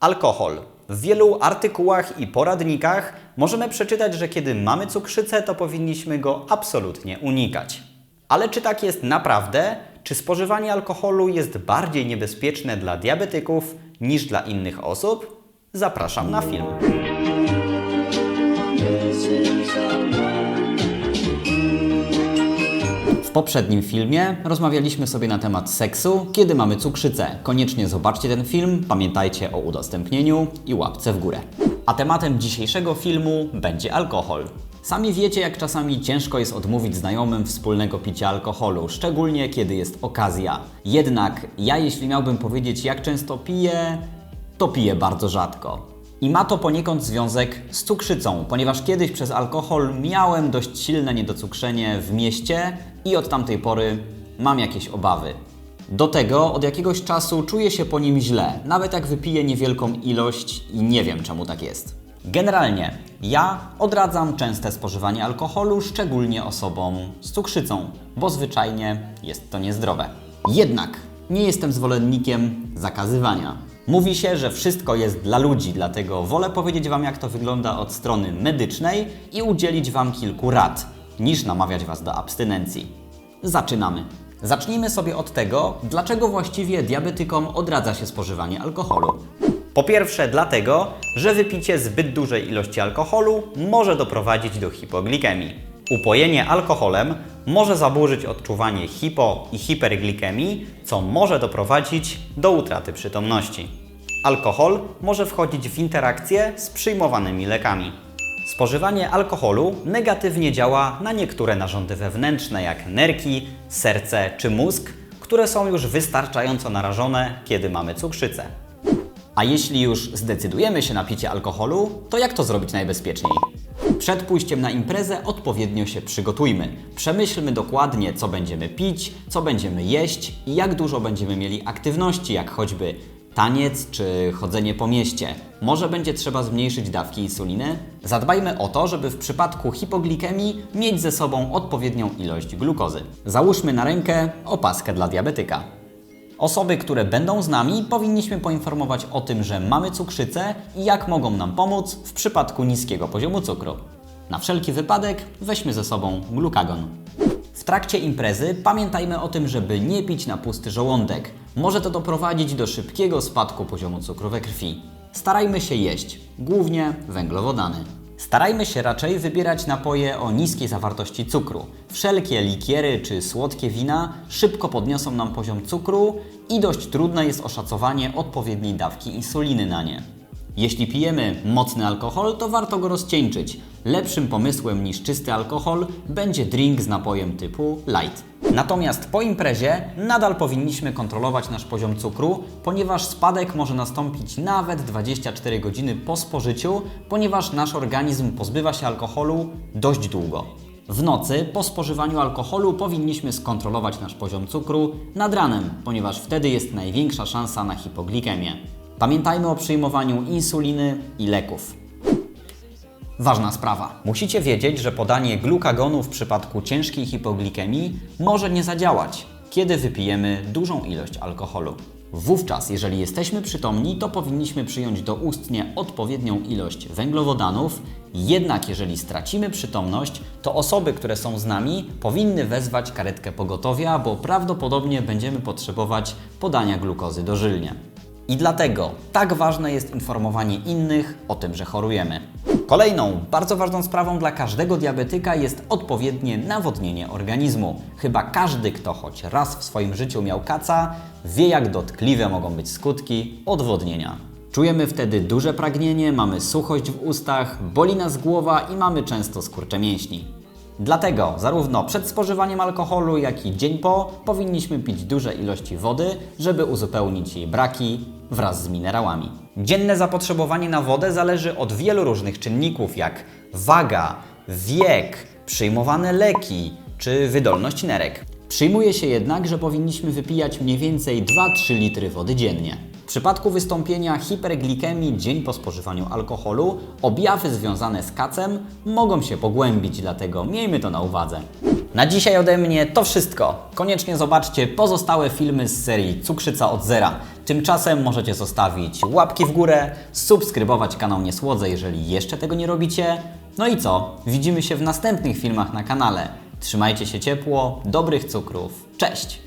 Alkohol. W wielu artykułach i poradnikach możemy przeczytać, że kiedy mamy cukrzycę, to powinniśmy go absolutnie unikać. Ale czy tak jest naprawdę? Czy spożywanie alkoholu jest bardziej niebezpieczne dla diabetyków niż dla innych osób? Zapraszam na film. Poprzednim filmie rozmawialiśmy sobie na temat seksu, kiedy mamy cukrzycę. Koniecznie zobaczcie ten film, pamiętajcie o udostępnieniu i łapce w górę. A tematem dzisiejszego filmu będzie alkohol. Sami wiecie, jak czasami ciężko jest odmówić znajomym wspólnego picia alkoholu, szczególnie kiedy jest okazja. Jednak ja, jeśli miałbym powiedzieć, jak często piję, to piję bardzo rzadko. I ma to poniekąd związek z cukrzycą, ponieważ kiedyś przez alkohol miałem dość silne niedocukrzenie w mieście i od tamtej pory mam jakieś obawy. Do tego od jakiegoś czasu czuję się po nim źle, nawet jak wypiję niewielką ilość i nie wiem czemu tak jest. Generalnie ja odradzam częste spożywanie alkoholu, szczególnie osobom z cukrzycą, bo zwyczajnie jest to niezdrowe. Jednak nie jestem zwolennikiem zakazywania. Mówi się, że wszystko jest dla ludzi, dlatego wolę powiedzieć Wam, jak to wygląda od strony medycznej i udzielić Wam kilku rad, niż namawiać Was do abstynencji. Zaczynamy. Zacznijmy sobie od tego, dlaczego właściwie diabetykom odradza się spożywanie alkoholu. Po pierwsze, dlatego, że wypicie zbyt dużej ilości alkoholu może doprowadzić do hipoglikemii. Upojenie alkoholem może zaburzyć odczuwanie hipo i hiperglikemii, co może doprowadzić do utraty przytomności. Alkohol może wchodzić w interakcję z przyjmowanymi lekami. Spożywanie alkoholu negatywnie działa na niektóre narządy wewnętrzne, jak nerki, serce czy mózg, które są już wystarczająco narażone, kiedy mamy cukrzycę. A jeśli już zdecydujemy się na picie alkoholu, to jak to zrobić najbezpieczniej? Przed pójściem na imprezę odpowiednio się przygotujmy. Przemyślmy dokładnie, co będziemy pić, co będziemy jeść i jak dużo będziemy mieli aktywności, jak choćby taniec czy chodzenie po mieście. Może będzie trzeba zmniejszyć dawki insuliny? Zadbajmy o to, żeby w przypadku hipoglikemii mieć ze sobą odpowiednią ilość glukozy. Załóżmy na rękę opaskę dla diabetyka. Osoby, które będą z nami, powinniśmy poinformować o tym, że mamy cukrzycę i jak mogą nam pomóc w przypadku niskiego poziomu cukru. Na wszelki wypadek weźmy ze sobą glukagon. Trakcie imprezy pamiętajmy o tym, żeby nie pić na pusty żołądek. Może to doprowadzić do szybkiego spadku poziomu cukru we krwi. Starajmy się jeść, głównie węglowodany. Starajmy się raczej wybierać napoje o niskiej zawartości cukru. Wszelkie likiery czy słodkie wina szybko podniosą nam poziom cukru i dość trudne jest oszacowanie odpowiedniej dawki insuliny na nie. Jeśli pijemy mocny alkohol, to warto go rozcieńczyć. Lepszym pomysłem niż czysty alkohol będzie drink z napojem typu light. Natomiast po imprezie nadal powinniśmy kontrolować nasz poziom cukru, ponieważ spadek może nastąpić nawet 24 godziny po spożyciu, ponieważ nasz organizm pozbywa się alkoholu dość długo. W nocy po spożywaniu alkoholu powinniśmy skontrolować nasz poziom cukru nad ranem, ponieważ wtedy jest największa szansa na hipoglikemię. Pamiętajmy o przyjmowaniu insuliny i leków. Ważna sprawa. Musicie wiedzieć, że podanie glukagonu w przypadku ciężkiej hipoglikemii może nie zadziałać, kiedy wypijemy dużą ilość alkoholu. Wówczas, jeżeli jesteśmy przytomni, to powinniśmy przyjąć do ustnie odpowiednią ilość węglowodanów. Jednak jeżeli stracimy przytomność, to osoby, które są z nami, powinny wezwać karetkę pogotowia, bo prawdopodobnie będziemy potrzebować podania glukozy dożylnie. I dlatego tak ważne jest informowanie innych o tym, że chorujemy. Kolejną bardzo ważną sprawą dla każdego diabetyka jest odpowiednie nawodnienie organizmu. Chyba każdy, kto choć raz w swoim życiu miał kaca, wie jak dotkliwe mogą być skutki odwodnienia. Czujemy wtedy duże pragnienie, mamy suchość w ustach, boli nas głowa i mamy często skurcze mięśni. Dlatego zarówno przed spożywaniem alkoholu, jak i dzień po powinniśmy pić duże ilości wody, żeby uzupełnić jej braki wraz z minerałami. Dzienne zapotrzebowanie na wodę zależy od wielu różnych czynników, jak waga, wiek, przyjmowane leki czy wydolność nerek. Przyjmuje się jednak, że powinniśmy wypijać mniej więcej 2-3 litry wody dziennie. W przypadku wystąpienia hiperglikemii dzień po spożywaniu alkoholu, objawy związane z kacem mogą się pogłębić, dlatego miejmy to na uwadze. Na dzisiaj ode mnie to wszystko. Koniecznie zobaczcie pozostałe filmy z serii Cukrzyca od zera. Tymczasem możecie zostawić łapki w górę, subskrybować kanał Niesłodze, jeżeli jeszcze tego nie robicie. No i co? Widzimy się w następnych filmach na kanale. Trzymajcie się ciepło, dobrych cukrów. Cześć!